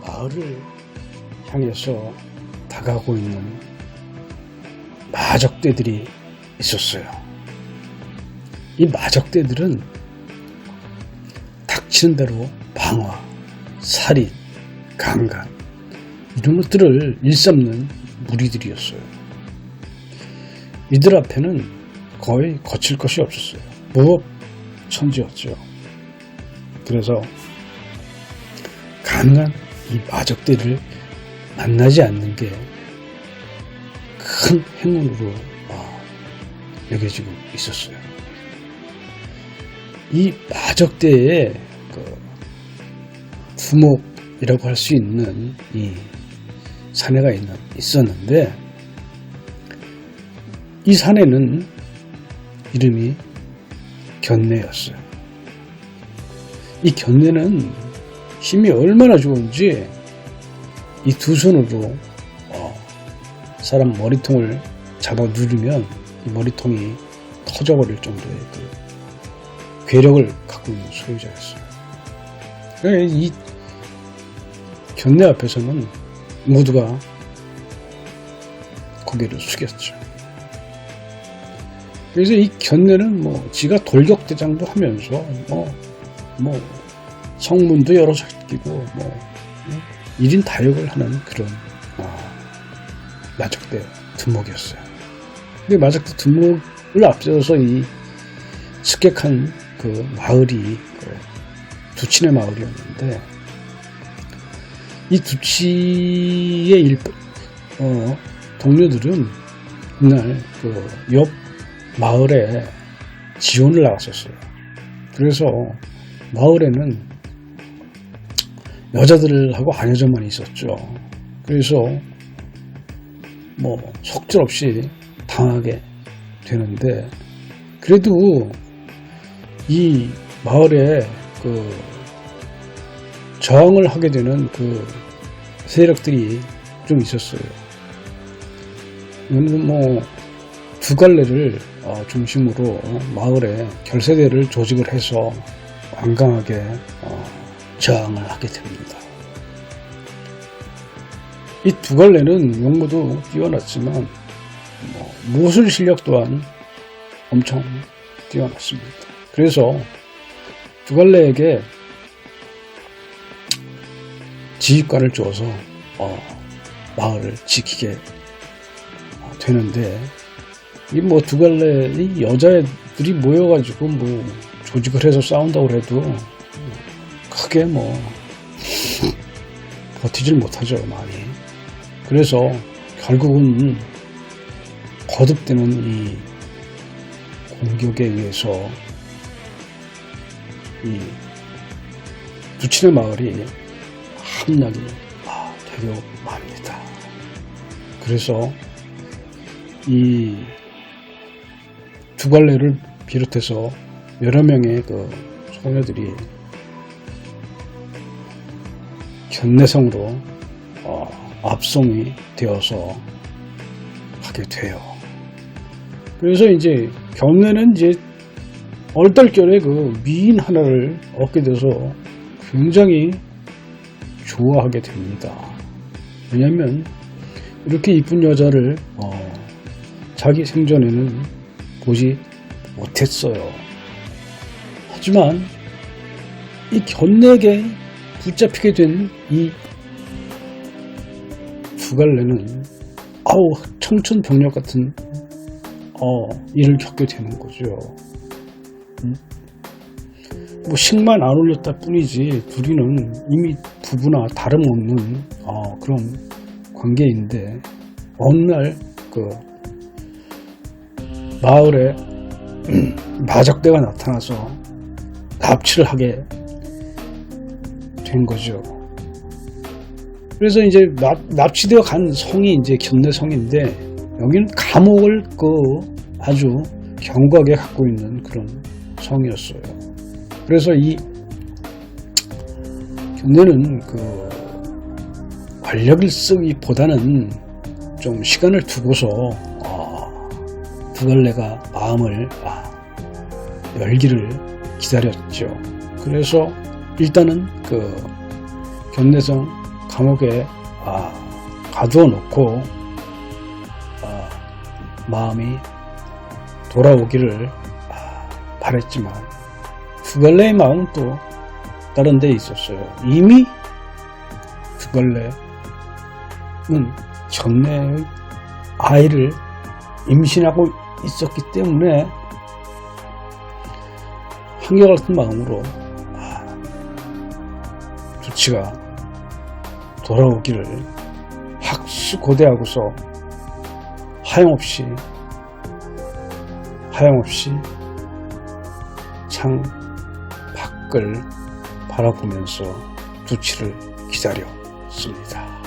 마을을 향해서 다가오고 있는 마적대들이 있었어요. 이 마적대들은 닥치는 대로 방화, 살인, 강간 이런 것들을 일삼는 무리들이었어요. 이들 앞에는 거의 거칠 것이 없었어요. 무업 천지였죠. 그래서 가능한 이 마적들을 만나지 않는 게 큰 행운으로 어, 여겨지고 있었어요. 이 마적대의 그 두목이라고 할 수 있는 이 사내가 있는, 있었는데 이 사내는 이름이 견내였어요. 이 견내는 힘이 얼마나 좋은지 이 두 손으로 어, 사람 머리통을 잡아 누르면 이 머리통이 터져버릴 정도의 그 괴력을 갖고 있는 소유자였어요. 그러니까 이 견내 앞에서는 모두가 고개를 숙였죠. 그래서 이 견내는 뭐 지가 돌격대장도 하면서 뭐, 뭐 성문도 여러 새끼고 뭐 1인 다역을 하는 그런 어, 마적대 두목이었어요. 근데 마적대 두목을 앞세워서 이 습격한 그 마을이 그 두치네 마을이었는데 이 두치의 일, 어, 동료들은 그날 그 옆 마을에 지원을 나갔었어요. 그래서 마을에는 여자들하고 아녀자만 있었죠. 그래서 뭐 속절없이 당하게 되는데 그래도 이 마을에 그 저항을 하게 되는 그 세력들이 좀 있었어요. 이거는 뭐두 갈래를 어, 중심으로 마을에 결세대를 조직을 해서 완강하게 어, 저항을 하게 됩니다. 이 두 갈래는 용모도 뛰어났지만 뭐, 무술 실력 또한 엄청 뛰어났습니다. 그래서 두 갈래에게 지휘관을 줘서 어, 마을을 지키게 되는데 이 뭐 두 갈래 이 여자애들이 모여가지고 뭐 조직을 해서 싸운다고 해도 크게 뭐 버티질 못하죠 많이. 그래서 결국은 거듭되는 이 공격에 의해서 이 두치네 마을이 함락이 아, 되려 맙니다. 그래서 이 두 갈래를 비롯해서 여러 명의 그 소녀들이 견내성으로 어, 압송이 되어서 하게 돼요. 그래서 이제 견내는 이제 얼떨결에 그 미인 하나를 얻게 돼서 굉장히 좋아하게 됩니다. 왜냐면 이렇게 이쁜 여자를 어, 자기 생전에는 보지 못했어요. 하지만 이 견내게 붙잡히게 된 이 두갈래는 아우 청춘병력 같은 어, 일을 겪게 되는 거죠. 음? 뭐 식만 안 올렸다 뿐이지 둘이는 이미 부부나 다름없는 어, 그런 관계인데 어느 날그 마을에 마적대가 나타나서 납치를 하게 된 거죠. 그래서 이제 납, 납치되어 간 성이 이제 견내 성인데 여기는 감옥을 그 아주 견고하게 갖고 있는 그런 성이었어요. 그래서 이 견내는 그 권력을 쓰기보다는 좀 시간을 두고서 두 갈래가 마음을 아, 열기를 기다렸죠. 그래서 일단은 그 견내성 감옥에 아, 가두어 놓고 아, 마음이 돌아오기를 아, 바랬지만 주갈래의 마음은 또 다른 데 있었어요. 이미 주갈래는 전에 아이를 임신하고 있었기 때문에 한결 같은 마음으로 아, 조치가 돌아오기를 학수고대하고서 하염없이 하염없이 창 밖을 바라보면서 두치를 기다렸습니다.